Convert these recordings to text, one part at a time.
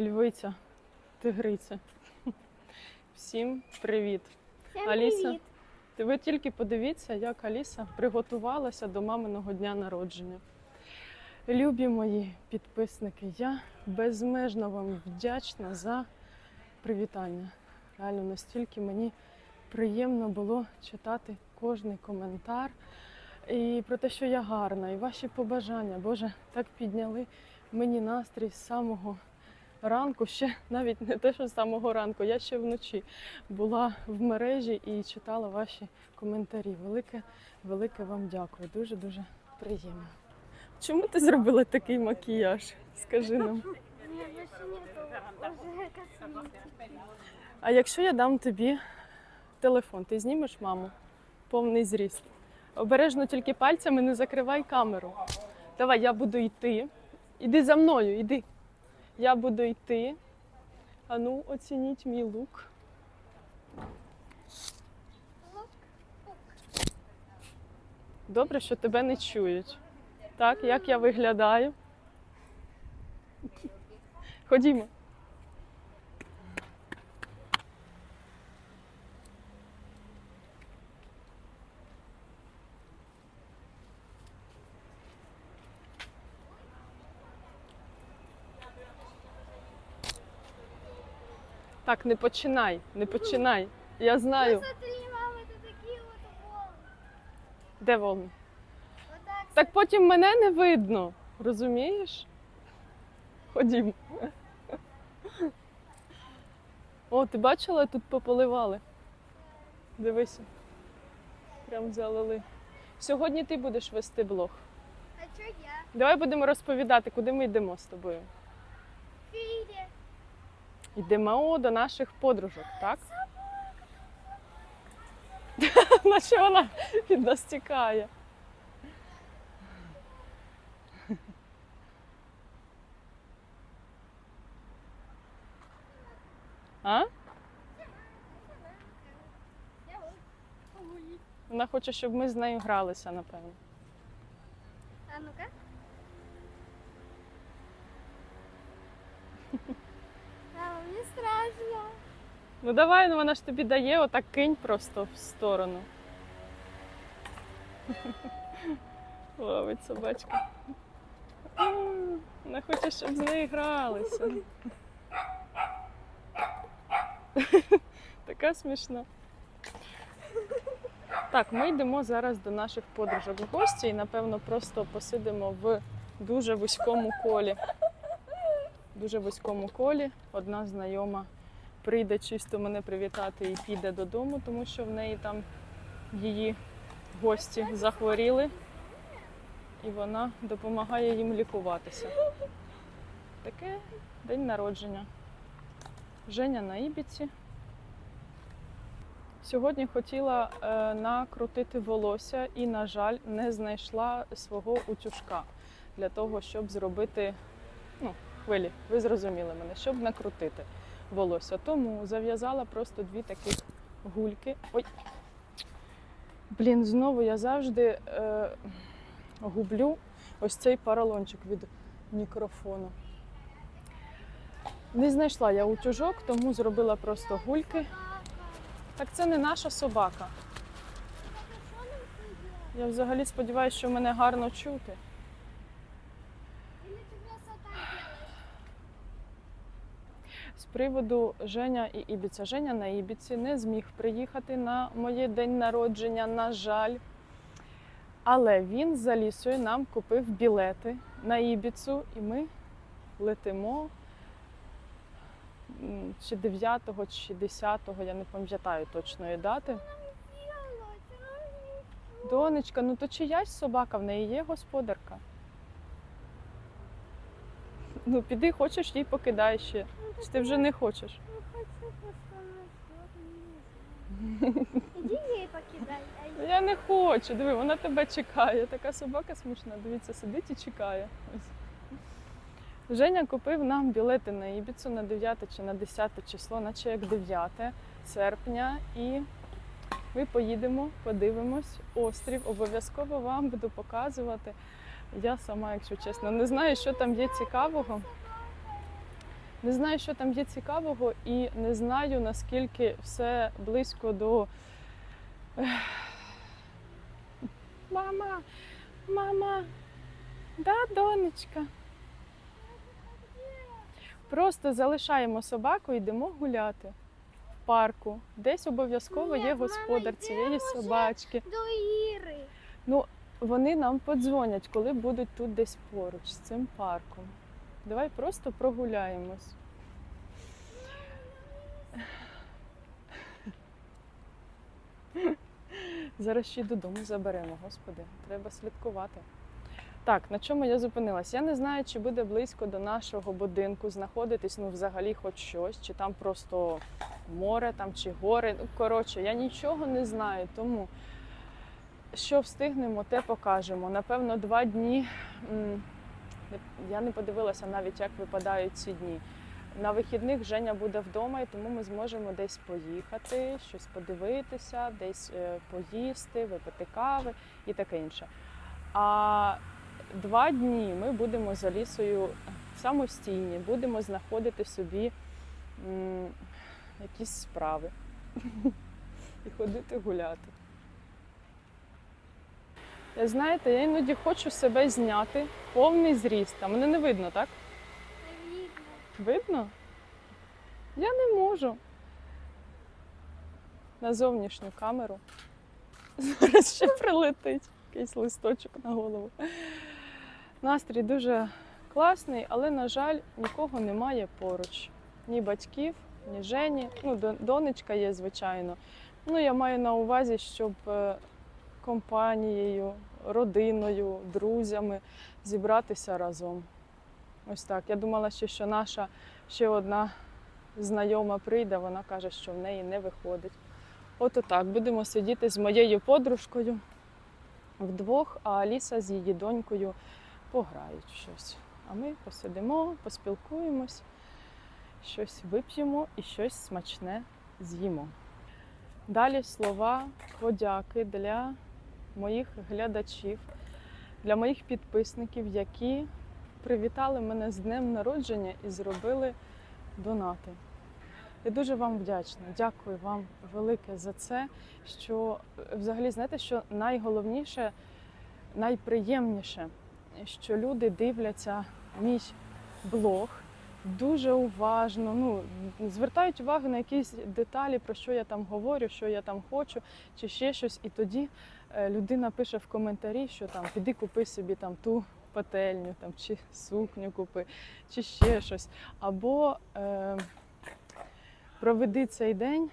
львиця, тигриця. Всім привіт! Всім Аліса. привіт. Ви тільки подивіться, як Аліса приготувалася до маминого дня народження. Любі мої підписники, я безмежно вам вдячна за привітання. Реально настільки мені приємно було читати кожний коментар і про те, що я гарна, і ваші побажання. Боже, так підняли мені настрій з самого ранку, ще навіть не те, що з самого ранку, я ще вночі була в мережі і читала ваші коментарі. Велике, велике вам дякую. Дуже дуже приємно. Чому ти зробила такий макіяж? Скажи нам. А якщо я дам тобі телефон, ти знімеш маму? Повний зріст. Обережно тільки пальцями не закривай камеру. Давай, я буду йти. Іди за мною, іди. Я буду йти. Ану, оцініть мій лук. Добре, що тебе не чують. Так, як я виглядаю? Ходімо. Так, не починай, не починай. Я знаю, де волни. Так. Потім мене не видно, розумієш? Ходімо. О, ти бачила, тут пополивали. Дивися. Прям залили. Сьогодні ти будеш вести блог. А что я? Давай будемо розповідати, куди ми йдемо з тобою. Фиде. Йдемо до наших подружок, так? На що вона від нас тікає? А? Вона хоче, щоб ми з нею гралися, напевно. А ну-ка. Ну давай, ну вона ж тобі дає, отак кинь просто в сторону. Ловить собачка. Вона хоче, щоб з нею гралися. Така смішна. Так, ми йдемо зараз до наших подружок в гості і, напевно, просто посидимо в дуже вузькому колі. Дуже вузькому колі. Одна знайома прийде чисто мене привітати і піде додому, тому що в неї там її гості захворіли, і вона допомагає їм лікуватися. Таке день народження. Женя на Ібіці. Сьогодні хотіла е, накрутити волосся і, на жаль, не знайшла свого утюжка для того, щоб зробити ну, хвилі, ви зрозуміли мене, щоб накрутити волосся. Тому зав'язала просто дві таких гульки. Ой. Блін, знову я завжди е, гублю ось цей паралончик від мікрофону. Не знайшла я утюжок, тому зробила просто гульки. Так це не наша собака. Я взагалі сподіваюся, що мене гарно чути. З приводу Женя і Ібіця. Женя на Ібіці не зміг приїхати на моє день народження, на жаль. Але він з Алісою нам купив білети на Ібіцу, і ми летимо чи 9-го, чи 10-го, я не пам'ятаю точної дати. Донечка, ну то чиясь собака, в неї є господарка. Ну, піди, хочеш, їй покидай ще. Чи ти вже не хочеш? Ну, хочу постановить. Иди ей покидай. а я- Я не хочу. Диви, вона тебе чекає. Така собака смішна. Дивіться, сидить і чекає. Ось. Женя купив нам білети на Ібіцу на 9 чи на 10 число, наче як 9 серпня. І ми поїдемо, подивимось острів. Обов'язково вам буду показувати. Я сама, якщо чесно, не знаю, що там є цікавого. Не знаю, що там є цікавого, і не знаю, наскільки все близько до. Мама, мама, да, донечка. Просто залишаємо собаку і йдемо гуляти в парку. Десь обов'язково є господар цієї собачки. До Іри. Вони нам подзвонять, коли будуть тут десь поруч з цим парком. Давай просто прогуляємось. Зараз ще й додому заберемо, господи, треба слідкувати. Так, на чому я зупинилась? Я не знаю, чи буде близько до нашого будинку знаходитись, ну, взагалі, хоч щось, чи там просто море, там, чи гори. Ну, коротше, я нічого не знаю, тому що встигнемо, те покажемо. Напевно, два дні. Я не подивилася навіть, як випадають ці дні. На вихідних Женя буде вдома, і тому ми зможемо десь поїхати, щось подивитися, десь е, поїсти, випити кави і таке інше. А два дні ми будемо за лісою самостійні, будемо знаходити собі якісь справи і ходити гуляти. Знаєте, я іноді хочу себе зняти повний зріст. А мене не видно, так? Не видно. Видно? Я не можу. На зовнішню камеру. Зараз ще прилетить якийсь листочок на голову. Настрій дуже класний, але, на жаль, нікого немає поруч. Ні батьків, ні Жені. Ну, донечка є, звичайно. Ну, я маю на увазі, щоб е, компанією, родиною, друзями зібратися разом. Ось так. Я думала ще, що наша ще одна знайома прийде, вона каже, що в неї не виходить. От отак. Будемо сидіти з моєю подружкою вдвох, а Аліса з її донькою пограють щось. А ми посидимо, поспілкуємось, щось вип'ємо і щось смачне з'їмо. Далі слова подяки для моїх глядачів, для моїх підписників, які привітали мене з днем народження і зробили донати. Я дуже вам вдячна. Дякую вам велике за це. Що взагалі знаєте, що найголовніше, найприємніше, що люди дивляться мій блог дуже уважно. Ну звертають увагу на якісь деталі, про що я там говорю, що я там хочу, чи ще щось. І тоді людина пише в коментарі, що там піди купи собі там ту пательню, там чи сукню купи, чи ще щось. Або е, проведи цей день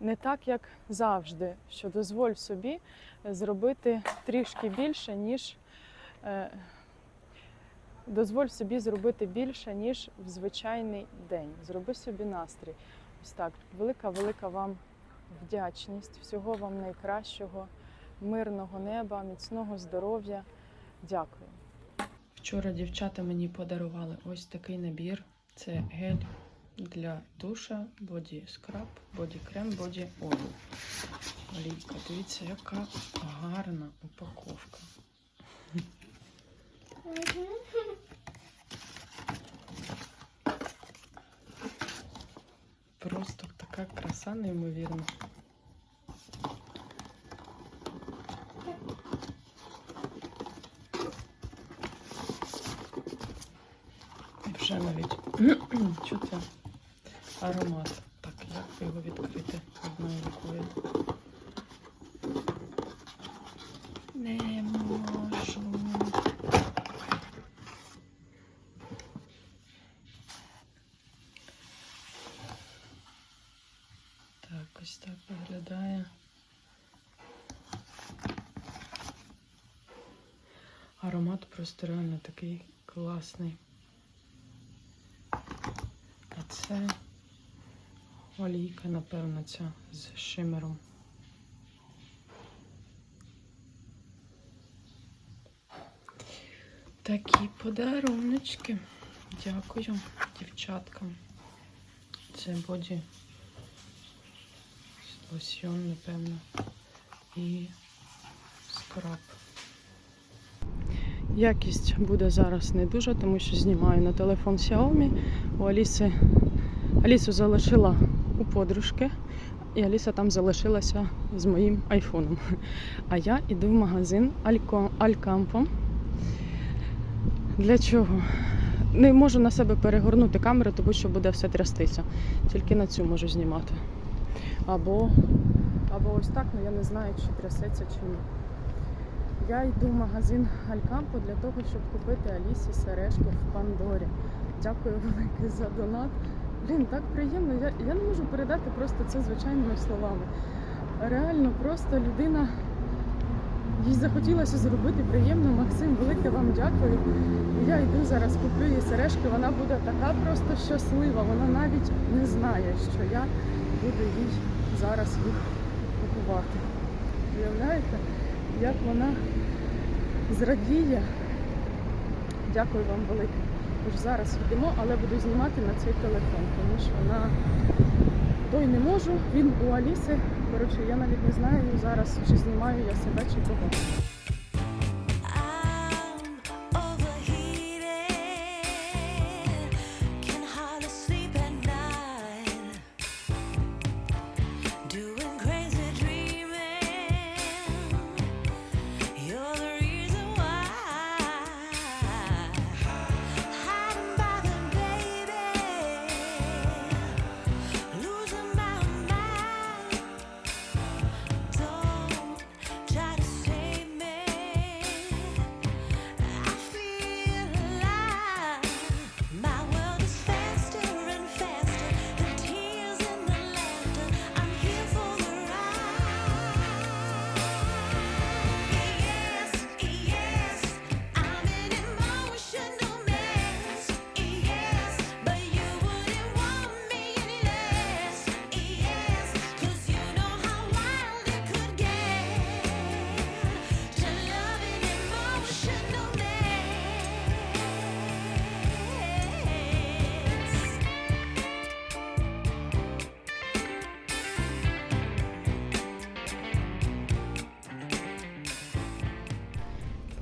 не так, як завжди, що дозволь собі зробити трішки більше, ніж е, дозволь собі зробити більше, ніж в звичайний день. Зроби собі настрій. Ось так. Велика, велика вам вдячність, всього вам найкращого, мирного неба, міцного здоров'я. Дякую. Вчора дівчата мені подарували ось такий набір. Це гель для душа, боді скраб, боді крем, боді ойл. Олійка, дивіться, яка гарна упаковка. Просто така краса неймовірна. І вже навіть чути аромат. Так, як його відкрити одною рукою? Не можу. Так, ось так виглядає. Аромат просто реально такий класний. А це олійка, напевно, ця з шимером. Такі подаруночки. Дякую дівчаткам. Це боді лосьйон, напевно, і скраб. Якість буде зараз не дуже, тому що знімаю на телефон Xiaomi. У Аліси Алісу залишила у подружки, і Аліса там залишилася з моїм айфоном. А я йду в магазин Алькампо. Для чого? Не можу на себе перегорнути камеру, тому що буде все трястися. Тільки на цю можу знімати. Або, або ось так, ну я не знаю, чи трясеться, чи ні. Я йду в магазин Алькампо для того, щоб купити Алісі сережки в Пандорі. Дякую велике за донат. Блін, так приємно. Я, я не можу передати просто це звичайними словами. Реально, просто людина їй захотілося зробити приємно. Максим, велике вам дякую. Я йду зараз, куплю їй сережки. Вона буде така просто щаслива. Вона навіть не знає, що я буду їй зараз їх купувати. Уявляєте, як вона зрадіє. Дякую вам велике. Тож зараз йдемо, але буду знімати на цей телефон, тому що на той не можу. Він у Аліси. Коротше, я навіть не знаю зараз, чи знімаю я себе, чи кого.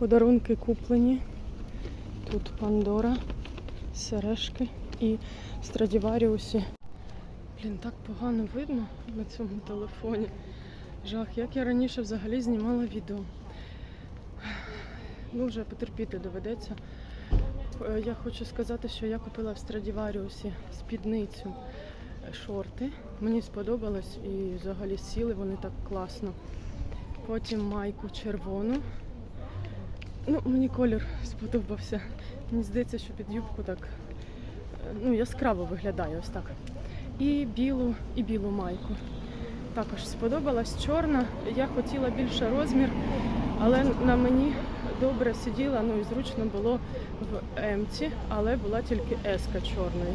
Подарунки куплені. Тут Пандора, сережки і Страдіваріусі. Блін, так погано видно на цьому телефоні. Жах, як я раніше взагалі знімала відео. Ну, вже потерпіти доведеться. Е, Я хочу сказати, що я купила в Страдіваріусі спідницю е, шорти. Мені сподобалось і взагалі сіли вони так класно. Потім майку червону. Ну, мені колір сподобався. Мені здається, що під юбку так е, ну, яскраво виглядає ось так. І білу, і білу майку. Також сподобалась чорна. Я хотіла більше розмір, але на мені добре сиділа, ну і зручно було в М-ці, але була тільки С-ка чорної.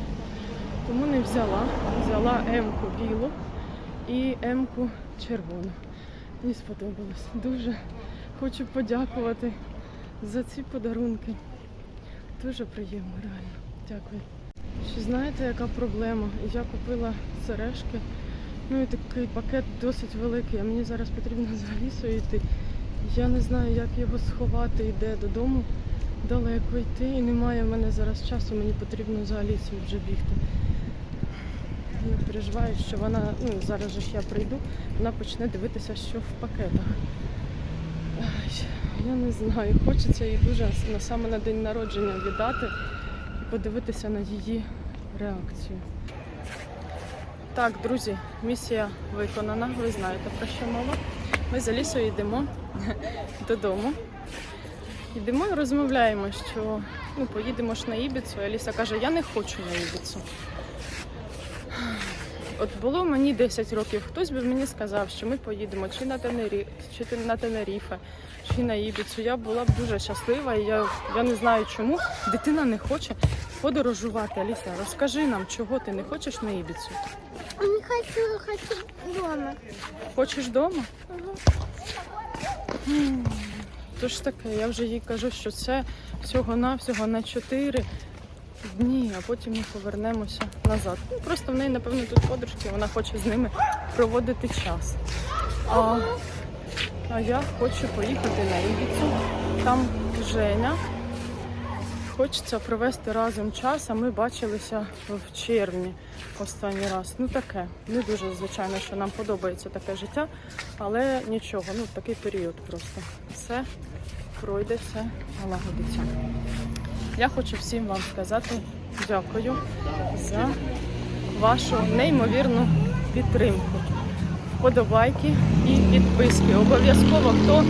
Тому не взяла. Взяла М-ку білу і М-ку червону. Мені сподобалось. Дуже хочу подякувати за ці подарунки. Дуже приємно, реально. Дякую. Ще знаєте, яка проблема? Я купила сережки. Ну і такий пакет досить великий, а мені зараз потрібно за лісою йти. Я не знаю, як його сховати і де додому далеко йти. І немає в мене зараз часу, мені потрібно за Алісою вже бігти. Я переживаю, що вона, ну зараз же ж я прийду, вона почне дивитися, що в пакетах. Я не знаю, хочеться їй дуже саме на день народження віддати і подивитися на її реакцію. Так, друзі, місія виконана. Ви знаєте про що мова. Ми з Алісою йдемо додому. Йдемо і розмовляємо, що ну, поїдемо ж на Ібіцу. Аліса каже, я не хочу на Ібіцу. От було мені 10 років, хтось би мені сказав, що ми поїдемо чи на Тенері, чи на Тенеріфе, чи на Ібіцу. Я була б дуже щаслива, і я, я не знаю чому. Дитина не хоче подорожувати. Аліса, розкажи нам, чого ти не хочеш на Ібіцу? Не хочу, хочу дома. Хочеш вдома? Угу. То ж таке, я вже їй кажу, що це всього-навсього на 4 дні, а потім ми повернемося назад. Ну, просто в неї, напевно, тут подружки, вона хоче з ними проводити час. А, а я хочу поїхати на Ібіцу. Там Женя. Хочеться провести разом час, а ми бачилися в червні останній раз. Ну таке. Не дуже, звичайно, що нам подобається таке життя, але нічого, ну такий період просто. Все пройде, все налагодиться. Я хочу всім вам сказати дякую за вашу неймовірну підтримку. Вподобайки і підписки. Обов'язково, хто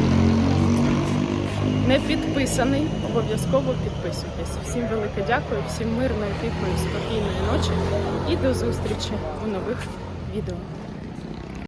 не підписаний, обов'язково підписуйтесь. Всім велике дякую, всім мирної, тихої, спокійної ночі і до зустрічі у нових відео.